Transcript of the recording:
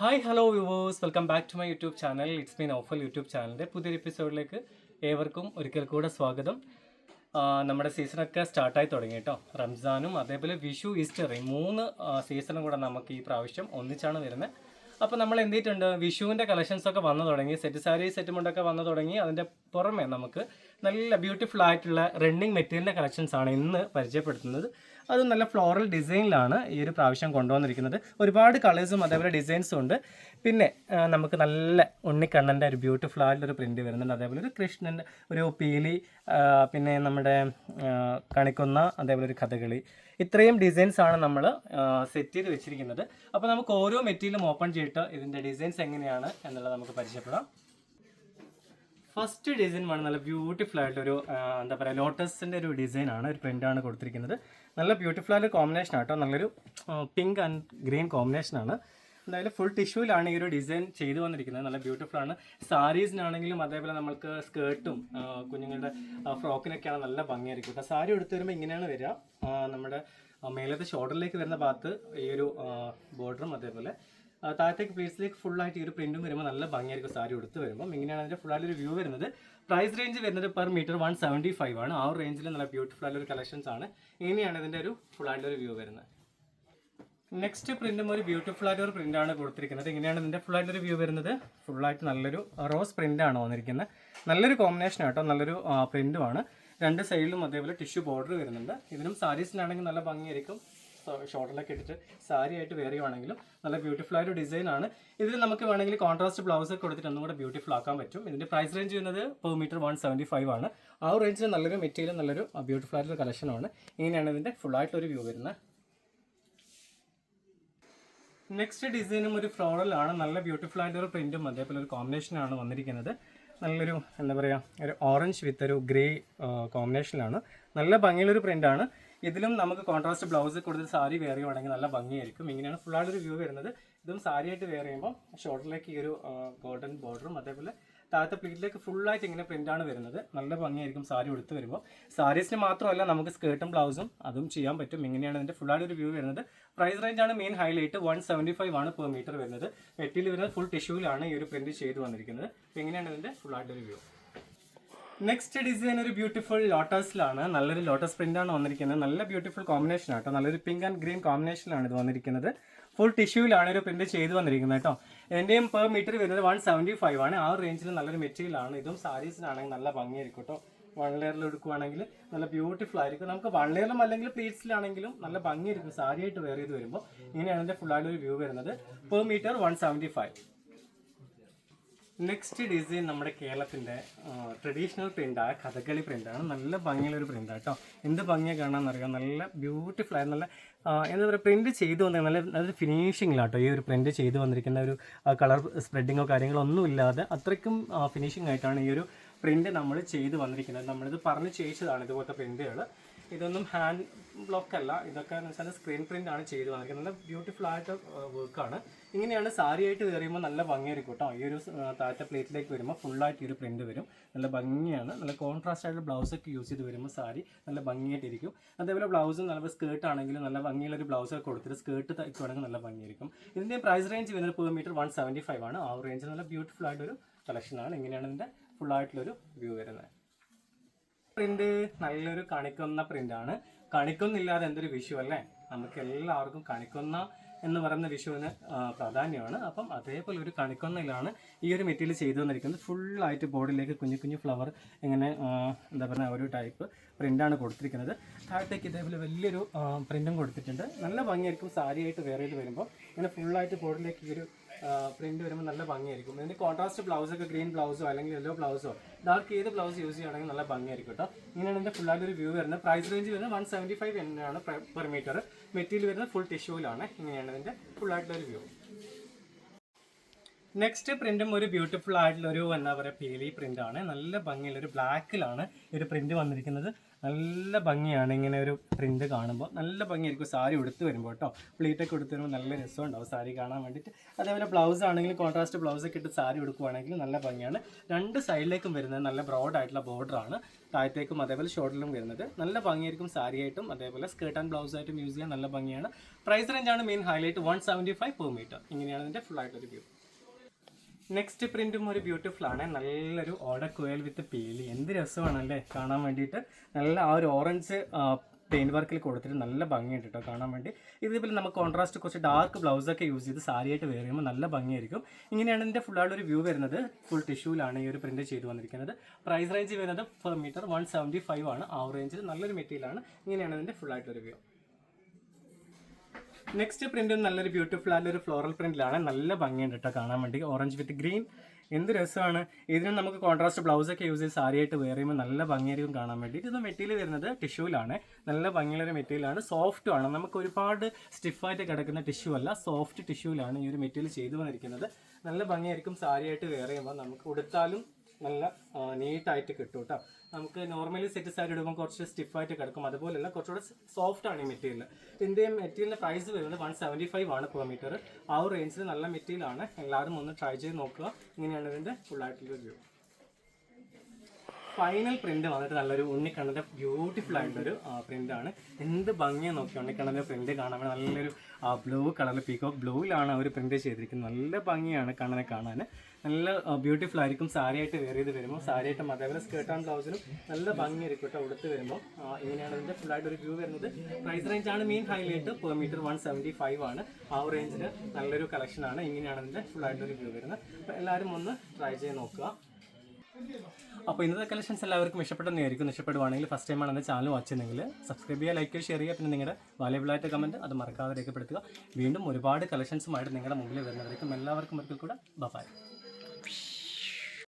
Hi hello viewers welcome back to my YouTube channel it's മീൻ ഓഫൽ YouTube ചാനലിന്റെ പുതിയൊരു എപ്പിസോഡിലേക്ക് ഏവർക്കും ഒരിക്കൽ കൂടെ സ്വാഗതം. നമ്മുടെ സീസണൊക്കെ സ്റ്റാർട്ടായി തുടങ്ങി കേട്ടോ റംസാനും അതേപോലെ വിഷു ഈസ്റ്റർ ഈ മൂന്ന് സീസണും കൂടെ നമുക്ക് ഈ പ്രാവശ്യം ഒന്നിച്ചാണ് വരുന്നത് അപ്പോൾ നമ്മൾ എന്ത് ചെയ്തിട്ടുണ്ട് വിഷുവിന്റെ കളക്ഷൻസ് ഒക്കെ വന്നു തുടങ്ങി. സെറ്റ് സാരി സെറ്റ് മുണ്ടൊക്കെ വന്നു തുടങ്ങി. അതിന്റെ പുറമെ നമുക്ക് നല്ല ബ്യൂട്ടിഫുൾ ആയിട്ടുള്ള റണ്ണിങ് മെറ്റീരിയലിന്റെ കളക്ഷൻസ് ആണ് ഇന്ന് പരിചയപ്പെടുത്തുന്നത്. അത് നല്ല ഫ്ലോറൽ ഡിസൈനിലാണ് ഈ ഒരു പ്രാവശ്യം കൊണ്ടുവന്നിരിക്കുന്നത്. ഒരുപാട് കളേഴ്സും അതേപോലെ ഡിസൈൻസും ഉണ്ട്. പിന്നെ നമുക്ക് നല്ല ഉണ്ണിക്കണ്ണന്റെ ഒരു ബ്യൂട്ടിഫുൾ ആയിട്ടുള്ളൊരു പ്രിന്റ് വരുന്നുണ്ട്. അതേപോലെ ഒരു കൃഷ്ണന്റെ ഒരു പീലി പിന്നെ നമ്മുടെ കണിക്കുന്ന അതേപോലെ ഒരു കഥകളി. ഇത്രയും ഡിസൈൻസ് ആണ് നമ്മൾ സെറ്റ് ചെയ്ത് വെച്ചിരിക്കുന്നത്. അപ്പോൾ നമുക്ക് ഓരോ മെറ്റീരിയലും ഓപ്പൺ ചെയ്തിട്ട് ഇതിന്റെ ഡിസൈൻസ് എങ്ങനെയാണ് എന്നുള്ളത് നമുക്ക് പരിചയപ്പെടാം. ഫസ്റ്റ് ഡിസൈൻ വേണം. നല്ല ബ്യൂട്ടിഫുൾ ആയിട്ട് ഒരു എന്താ പറയുക ലോട്ടസിന്റെ ഒരു ഡിസൈൻ ആണ് ഒരു പ്രിന്റ് ആണ് കൊടുത്തിരിക്കുന്നത്. നല്ല ബ്യൂട്ടിഫുൾ ആയിട്ട് കോമ്പിനേഷൻ ആട്ടോ. നല്ലൊരു പിങ്ക് ആൻഡ് ഗ്രീൻ കോമ്പിനേഷൻ ആണ്. എന്തായാലും ഫുൾ ടിഷ്യൂലാണ് ഈ ഒരു ഡിസൈൻ ചെയ്തു വന്നിരിക്കുന്നത്. നല്ല ബ്യൂട്ടിഫുൾ ആണ്. സാരീസിനാണെങ്കിലും അതേപോലെ നമുക്ക് സ്കേർട്ടും കുഞ്ഞുങ്ങളുടെ ഫ്രോക്കിനൊക്കെയാണ് നല്ല ഭംഗിയായിരിക്കും. കേട്ടോ സാരി എടുത്തു വരുമ്പോൾ ഇങ്ങനെയാണ് വരിക. നമ്മുടെ മേലത്തെ ഷോൾഡറിലേക്ക് വരുന്ന ഭാഗത്ത് ഈ ഒരു ബോർഡറും അതേപോലെ താഴത്തേക്ക് ഫുൾ ആയിട്ട് ഈ ഒരു പ്രിന്റും വരുമ്പോൾ നല്ല ഭംഗിയായിരിക്കും സാരി എടുത്ത് വരുമ്പോൾ ഇങ്ങനെയാണ് അതിന്റെ ഫുൾ ആയിട്ട് ഒരു വ്യൂ വരുന്നത്. പ്രൈസ് റേഞ്ച് വരുന്നത് per metre one seventy five ആണ്. ആ ഒരു റേഞ്ചിൽ നല്ല ബ്യൂട്ടിഫുൾ ആയിട്ടുള്ള ഒരു കളക്ഷൻസ് ആണ്. ഇങ്ങനെയാണ് ഇതിന്റെ ഒരു ഫുൾ ഒരു വ്യൂ വരുന്നത്. നെക്സ്റ്റ് പ്രിന്റും ഒരു ബ്യൂട്ടിഫുൾ ആയിട്ട് ഒരു പ്രിന്റ് ആണ് കൊടുത്തിരിക്കുന്നത്. ഇങ്ങനെയാണ് ഇതിന്റെ ഫുൾ ആയിട്ട് ഒരു വ്യൂ വരുന്നത്. ഫുൾ ആയിട്ട് നല്ലൊരു റോസ് പ്രിന്റ് ആണ് വന്നിരിക്കുന്നത്. നല്ലൊരു കോമ്പിനേഷൻ ആട്ടോ നല്ലൊരു പ്രിന്റുമാണ് രണ്ട് സൈഡിലും അതേപോലെ ടിഷ്യൂ ബോർഡർ വരുന്നുണ്ട്. ഇതിനും സാരീസിനാണെങ്കിൽ നല്ല ഭംഗിയായിരിക്കും. ഷോർട്ടിലൊക്കെ ഇട്ടിട്ട് സാരി ആയിട്ട് വേറെ ആണെങ്കിലും നല്ല ബ്യൂട്ടിഫുൾ ആയൊരു ഡിസൈൻ ആണ്. ഇതിൽ നമുക്ക് വേണമെങ്കിൽ കോൺട്രാസ്റ്റ് ബ്ലൗസ് ഒക്കെ കൊടുത്തിട്ട് ഒന്നും കൂടെ ബ്യൂട്ടിഫുൾ ആക്കാൻ പറ്റും. ഇതിന്റെ പ്രൈസ് റേഞ്ച് വരുന്നത് per metre one seventy five ആണ്. ആ റേഞ്ചിൽ നല്ലൊരു മെറ്റീരിയൽ നല്ലൊരു ബ്യൂട്ടിഫുൾ ആയിട്ടുള്ള കളക്ഷനാണ് ഇങ്ങനെയാണ് ഇതിന്റെ ഫുൾ ആയിട്ടൊരു വ്യൂ വരുന്നത്. നെക്സ്റ്റ് ഡിസൈനും ഒരു ഫ്ലോറൽ ആണ്. നല്ല ബ്യൂട്ടിഫുൾ ആയിട്ട് ഒരു പ്രിന്റും അതേപോലെ ഒരു കോമ്പിനേഷനാണ് വന്നിരിക്കുന്നത്. നല്ലൊരു എന്താ പറയുക ഒരു ഓറഞ്ച് വിത്ത് ഒരു ഗ്രേ കോമ്പിനേഷനിലാണ് നല്ല ഭംഗിയുള്ളൊരു പ്രിന്റാണ് ഇതിലും നമുക്ക് കോൺട്രാസ്റ്റ് ബ്ലൗസ് കൂടുതൽ സാരി വെയർ ചെയ്യുവാണെങ്കിൽ നല്ല ഭംഗിയായിരിക്കും. ഇങ്ങനെയാണ് ഫുൾ ആയിട്ടൊരു വ്യൂ വരുന്നത്. ഇതും സാരിയായിട്ട് വെയർ ചെയ്യുമ്പോൾ ഷോൾഡറിലേക്ക് ഈ ഒരു ഗോൾഡൻ ബോർഡറും അതേപോലെ താഴത്തെ പ്ലീറ്റിലേക്ക് ഫുള്ളായിട്ട് ഇങ്ങനെ പ്രിന്റാണ് വരുന്നത്. നല്ല ഭംഗിയായിരിക്കും സാരി ഉടുത്ത് വരുമ്പോൾ. സാരീസിന് മാത്രമല്ല നമുക്ക് സ്കേർട്ടും ബ്ലൗസും അതും ചെയ്യാൻ പറ്റും. ഇങ്ങനെയാണ് ഇതിന്റെ ഫുള്ളായിട്ട് ഒരു വ്യൂ വരുന്നത്. പ്രൈസ് റേഞ്ച് ആണ് main highlight one seventy five ആണ് പെർ മീറ്റർ വരുന്നത്. മെറ്റീരിയൽ വരുന്നത് ഫുൾ ടിഷ്യൂവിലാണ് ഈ ഒരു പ്രിന്റ് ചെയ്ത് വന്നിരിക്കുന്നത്. ഇങ്ങനെയാണ് ഇതിന്റെ ഫുള്ളായിട്ടൊരു വ്യൂ നെക്സ്റ്റ് ഡിസൈൻ ഒരു ബ്യൂട്ടിഫുൾ ലോട്ടസിലാണ് നല്ലൊരു ലോട്ടസ് പ്രിന്റ് ആണ് വന്നിരിക്കുന്നത്. നല്ല ബ്യൂട്ടിഫുൾ കോമ്പിനേഷൻ ആട്ടോ നല്ലൊരു പിങ്ക് ആൻഡ് ഗ്രീൻ കോമ്പിനേഷനിലാണ് ഇത് വന്നിരിക്കുന്നത്. ഫുൾ ടിഷ്യൂവിലാണ് ഒരു പ്രിന്റ് ചെയ്ത് വന്നിരിക്കുന്നത് കേട്ടോ എന്റെയും പെർ മീറ്റർ വരുന്നത് വൺ സെവന്റി ഫൈവ് ആണ്. ആ റേഞ്ചിൽ നല്ലൊരു മെറ്റീരിയലാണ് ഇതും സാരീസിനാണെങ്കിൽ നല്ല ഭംഗിയായിരിക്കും കേട്ടോ വൺ ലെയറിൽ എടുക്കുവാണെങ്കിൽ നല്ല ബ്യൂട്ടിഫുൾ ആയിരിക്കും. നമുക്ക് വൺ ലെയറിലും അല്ലെങ്കിൽ പ്ലീറ്റ്സിലാണെങ്കിലും നല്ല ഭംഗിയായിരിക്കും സാരിയായിട്ട് വെയർ ചെയ്ത് വരുമ്പോൾ ഇങ്ങനെയാണ് ഇതിന്റെ ഫുൾ ആയിട്ട് ഒരു വ്യൂ വരുന്നത്. Per metre one seventy five next design നമ്മുടെ കേരളത്തിന്റെ ട്രഡീഷണൽ പ്രിന്റായ കഥകളി പ്രിന്റാണ് നല്ല ഭംഗിയുള്ളൊരു പ്രിന്റ് കേട്ടോ എന്ത് ഭംഗിയാണ് കാണാമെന്നറിയാം നല്ല ബ്യൂട്ടിഫുൾ ആയ നല്ല എന്താ പറയുക പ്രിന്റ് ചെയ്തു വന്ന നല്ല നല്ല ഫിനിഷിങ്ങിലാട്ടോ ഈ ഒരു പ്രിന്റ് ചെയ്തു വന്നിരിക്കുന്ന ഒരു കളർ സ്പ്രെഡിങ്ങോ കാര്യങ്ങളോ ഒന്നും ഇല്ലാതെ അത്രയ്ക്കും ഫിനിഷിംഗ് ആയിട്ടാണ് ഈ ഒരു പ്രിന്റ് നമ്മൾ ചെയ്തു വന്നിരിക്കുന്നത്. നമ്മളിത് പറഞ്ഞ് ചെയ്യിച്ചതാണ് ഇതുപോലത്തെ പ്രിന്റുകൾ ഇതൊന്നും ഹാൻഡ് ബ്ലോക്ക് അല്ല. ഇതൊക്കെ എന്ന് വെച്ചാൽ സ്ക്രീൻ പ്രിന്റ് ആണ് ചെയ്തു വന്നിരിക്കുന്നത്. നല്ല ബ്യൂട്ടിഫുൾ ആയിട്ട് വർക്കാണ് ഇങ്ങനെയാണ് സാരി ആയിട്ട് കയറിയുമ്പോൾ നല്ല ഭംഗിയായിരിക്കും കേട്ടോ ഈ ഒരു താഴത്തെ പ്ലേറ്റിലേക്ക് വരുമ്പോൾ ഫുള്ളായിട്ട് ഈ ഒരു പ്രിന്റ് വരും. നല്ല ഭംഗിയാണ്. നല്ല കോൺട്രാസ്റ്റ് ആയിട്ട് ബ്ലൗസ് ഒക്കെ യൂസ് ചെയ്ത് വരുമ്പോൾ സാരി നല്ല ഭംഗിയായിട്ടിരിക്കും. അതേപോലെ ബ്ലൗസും നല്ല സ്കേർട്ട് ആണെങ്കിലും നല്ല ഭംഗിയുള്ള ഒരു ബ്ലൗസ് ഒക്കെ കൊടുത്തിട്ട് സ്കേർട്ട് തയ്ക്കുവാണെങ്കിൽ നല്ല ഭംഗിയായിരിക്കും. ഇതിന്റെ പ്രൈസ് റേഞ്ച് വരുന്നത് per metre one seventy five ആണ്. ആ റേഞ്ച് നല്ല ബ്യൂട്ടിഫുൾ ആയിട്ടൊരു കളക്ഷനാണ് ഇങ്ങനെയാണ് ഇതിന്റെ ഫുൾ ആയിട്ടുള്ളൊരു വ്യൂ വരുന്നത്. പ്രിന്റ് നല്ലൊരു കണിക്കൊന്ന പ്രിന്റ് ആണ്. കണിക്കൊന്നില്ലാതെ എന്തൊരു വിഷു അല്ലേ? നമുക്ക് എല്ലാവർക്കും കണിക്കൊന്ന എന്ന് പറയുന്ന വിഷുവിന് പ്രാധാന്യമാണ്. അപ്പം അതേപോലെ ഒരു കണിക്കൊന്നയിലാണ് ഈ ഒരു മെറ്റീരിയൽ ചെയ്തു വന്നിരിക്കുന്നത് ഫുള്ളായിട്ട് ബോർഡിലേക്ക് കുഞ്ഞു കുഞ്ഞു ഫ്ലവർ ഇങ്ങനെ എന്താ പറയുക ഒരു ടൈപ്പ് പ്രിന്റാണ് കൊടുത്തിരിക്കുന്നത്. താഴത്തേക്ക് ഇതേപോലെ വലിയൊരു പ്രിന്റും കൊടുത്തിട്ടുണ്ട്. നല്ല ഭംഗിയായിരിക്കും സാരിയായിട്ട് വേറെ വരുമ്പോൾ. ഇങ്ങനെ ഫുള്ളായിട്ട് ബോർഡിലേക്ക് ഈ ഒരു പ്രിന്റ് വരുമ്പോൾ നല്ല ഭംഗിയായിരിക്കും. ഇതിന്റെ കോൺട്രാസ്റ്റ് ബ്ലൗസ് ഒക്കെ ഗ്രീൻ ബ്ലൗസോ അല്ലെങ്കിൽ യെല്ലോ ബ്ലൗസോ ഡാർക്ക് ഏത് ബ്ലൗസ് യൂസ് ചെയ്യുകയാണെങ്കിൽ നല്ല ഭംഗിയായിരിക്കും കേട്ടോ ഇങ്ങനെയാണ് ഇതിന്റെ ഫുള്ളായിട്ട് ഒരു വ്യൂ വരുന്നത്. പ്രൈസ് റേഞ്ച് വരുന്നത് വൺ സെവന്റി ഫൈവ് എന്നാണ് പെർ മീറ്റർ മെറ്റീരിയൽ വരുന്നത് ഫുൾ ടിഷ്യൂവിലാണ് ഇങ്ങനെയാണ് ഇതിന്റെ ഫുൾ ആയിട്ടുള്ള ഒരു വ്യൂ നെക്സ്റ്റ് പ്രിന്റും ഒരു ബ്യൂട്ടിഫുൾ ആയിട്ടുള്ള ഒരു എന്താ പറയുക പീലി പ്രിന്റ് ആണ്. നല്ല ഭംഗിയുള്ള ഒരു ബ്ലാക്കിലാണ് ഒരു പ്രിന്റ് വന്നിരിക്കുന്നത്. നല്ല ഭംഗിയാണ് ഇങ്ങനെ ഒരു പ്രിന്റ് കാണുമ്പോൾ നല്ല ഭംഗിയായിരിക്കും സാരി ഉടുത്ത് വരുമ്പോൾ കേട്ടോ പ്ലീറ്റൊക്കെ ഉടുത്ത് വരുമ്പോൾ നല്ല രസമുണ്ടാവും സാരി കാണാൻ വേണ്ടിയിട്ട് അതേപോലെ ബ്ലൗസ് ആണെങ്കിലും കോൺട്രാസ്റ്റ് ബ്ലൗസ് ഒക്കെ ഇട്ട് സാരി ഉടുക്കുവാണെങ്കിൽ നല്ല ഭംഗിയാണ്. രണ്ട് സൈഡിലേക്കും വരുന്നത് നല്ല ബ്രോഡ് ആയിട്ടുള്ള ബോർഡറാണ് താഴത്തേക്കും അതേപോലെ ഷോർട്ടിലും വരുന്നത്. നല്ല ഭംഗിയായിരിക്കും സാരിയായിട്ടും അതേപോലെ സ്കേർട്ട് ആൻഡ് ബ്ലൗസ് ആയിട്ടും യൂസ് ചെയ്യാൻ നല്ല ഭംഗിയാണ്. Price റേഞ്ചാണ് main highlight one seventy five per metre ഇങ്ങനെയാണ് ഇതിന്റെ ഫുൾ ആയിട്ടൊരു വ്യൂ നെക്സ്റ്റ് പ്രിന്റും ഒരു ബ്യൂട്ടിഫുൾ ആണ്. നല്ലൊരു ഓടക്കുയൽ വിത്ത് പേലി എന്ത് രസമാണല്ലേ? കാണാൻ വേണ്ടിയിട്ട്. നല്ല ആ ഒരു ഓറഞ്ച് പെയിന്റ് വർക്കിൽ കൊടുത്തിട്ട് നല്ല ഭംഗിയുണ്ട് കേട്ടോ കാണാൻ വേണ്ടി. ഇതേപോലെ നമുക്ക് കോൺട്രാസ്റ്റ് കുറച്ച് ഡാർക്ക് ബ്ലൗസ് ഒക്കെ യൂസ് ചെയ്ത് സാരിയായിട്ട് വെയർ ചെയ്യുമ്പോൾ നല്ല ഭംഗിയായിരിക്കും. ഇങ്ങനെയാണ് ഇതിന്റെ ഫുൾ ആയിട്ട് ഒരു വ്യൂ വരുന്നത്. ഫുൾ ടിഷ്യൂലാണ് ഈ ഒരു പ്രിന്റ് ചെയ്ത് വന്നിരിക്കുന്നത്. പ്രൈസ് റേഞ്ച് വരുന്നത് per metre one seventy five ആണ്. ആ റേഞ്ചിൽ നല്ലൊരു മെറ്റീരിയലാണ് ഇങ്ങനെയാണ് ഇതിന്റെ ഫുൾ ആയിട്ടൊരു വ്യൂ നെക്സ്റ്റ് പ്രിന്റ് നല്ലൊരു ബ്യൂട്ടിഫുൾ ആയിട്ടുള്ള ഒരു ഫ്ലോറൽ പ്രിന്റിലാണ് നല്ല ഭംഗിയുണ്ട് കേട്ടോ കാണാൻ വേണ്ടി. ഓറഞ്ച് വിത്ത് ഗ്രീൻ എന്ത് രസമാണ്. ഇതിന് നമുക്ക് കോൺട്രാസ്റ്റ് ബ്ലൗസ് ഒക്കെ യൂസ് ചെയ്ത് സാരിയായിട്ട് വെയർ നല്ല ഭംഗിയായിരിക്കും കാണാൻ വേണ്ടി. ഇത് മെറ്റീരിയൽ വരുന്നത് ടിഷ്യൂലാണ് നല്ല ഭംഗിയുള്ളൊരു മെറ്റീരിയലാണ് സോഫ്റ്റും ആണ്. നമുക്ക് ഒരുപാട് സ്റ്റിഫായിട്ട് കിടക്കുന്ന ടിഷ്യൂ അല്ല. സോഫ്റ്റ് ടിഷ്യൂലാണ് ഈ ഒരു മെറ്റീരിയൽ ചെയ്തു വന്നിരിക്കുന്നത് നല്ല ഭംഗിയായിരിക്കും സാരിയായിട്ട് വെയർ ചെയ്യുമ്പോൾ നമുക്ക് ഉടുത്താലും നല്ല നീറ്റായിട്ട് കിട്ടും കേട്ടോ നമുക്ക് നോർമലി സെറ്റ് സാരി ഇടുമ്പോൾ കുറച്ച് സ്റ്റിഫായിട്ട് കിടക്കും. അതുപോലെയല്ല കുറച്ചുകൂടെ സോഫ്റ്റ് ആണ് ഈ മെറ്റീരിയൽ ഇതിന്റെ മെറ്റീരിയലിന്റെ പ്രൈസ് വരുന്നത് വൺ സെവന്റി ഫൈവ് ആണ് പെർ മീറ്റർ ആ ഒരു റേഞ്ചിൽ നല്ല മെറ്റീരിയലാണ് എല്ലാവരും ഒന്ന് ട്രൈ ചെയ്ത് നോക്കുക. ഇങ്ങനെയാണ് ഇതിന്റെ ഫുൾ ആയിട്ടുള്ള വ്യൂ ഫൈനൽ പ്രിന്റ് വന്നിട്ട് നല്ലൊരു ഉണ്ണിക്കണ്ണന്റെ ബ്യൂട്ടിഫുൾ ആയിട്ടൊരു പ്രിന്റ് ആണ്. എന്ത് ഭംഗിയാണ് നോക്കി ഉണ്ണിക്കണ്ണന്റെ പ്രിന്റ് കാണാൻ. നല്ലൊരു ബ്ലൂ കളർ പീക്കോ ബ്ലൂവിലാണ് അവർ പ്രിന്റ് ചെയ്തിരിക്കുന്നത്. നല്ല ഭംഗിയാണ് കണ്ണനെ കാണാൻ നല്ല ബ്യൂട്ടിഫുൾ ആയിരിക്കും. സാരിയായിട്ട് വെയർ ചെയ്ത് വരുമ്പോൾ സാരിയായിട്ടും അതേപോലെ സ്കേർട്ട് ആൻഡ് ബ്ലൗസിനും നല്ല ഭംഗിയായിരിക്കും കേട്ടോ ഉടുത്ത് വരുമ്പോൾ. ഇങ്ങനെയാണ് ഇതിന്റെ ഫുൾ ആയിട്ട് ഒരു വ്യൂ വരുന്നത്. പ്രൈസ് റേഞ്ച് ആണ് main highlight per metre one seventy five ആണ്. ആ റേഞ്ചിൽ നല്ലൊരു കളക്ഷൻ ആണ്. ഇങ്ങനെയാണ് ഇതിന്റെ ഫുൾ ആയിട്ടൊരു വ്യൂ വരുന്നത്. അപ്പോൾ എല്ലാവരും ഒന്ന് ട്രൈ ചെയ്ത് നോക്കുക. അപ്പോൾ ഇന്നത്തെ കളക്ഷൻസ് എല്ലാവർക്കും ഇഷ്ടപ്പെട്ടെന്ന് ആയിരിക്കും ഇഷ്ടപ്പെടുവാണെങ്കിൽ ഫസ്റ്റ് ടൈം ആണെങ്കിൽ ചാനൽ വാച്ച് ചെയ്യുന്നെങ്കിൽ സബ്സ്ക്രൈബ് ചെയ്യുക ലൈക്ക് ചെയ്യുക ഷെയർ ചെയ്യുക. പിന്നെ നിങ്ങളുടെ വാല്യബിളായിട്ട് കമന്റ് അത് മറക്കാതെ രേഖപ്പെടുത്തുക. വീണ്ടും ഒരുപാട് കളക്ഷൻസുമായിട്ട് നിങ്ങളുടെ മുമ്പിൽ വരുന്നവരേക്കും എല്ലാവർക്കും ഒരിക്കൽ കൂടെ ബഫായി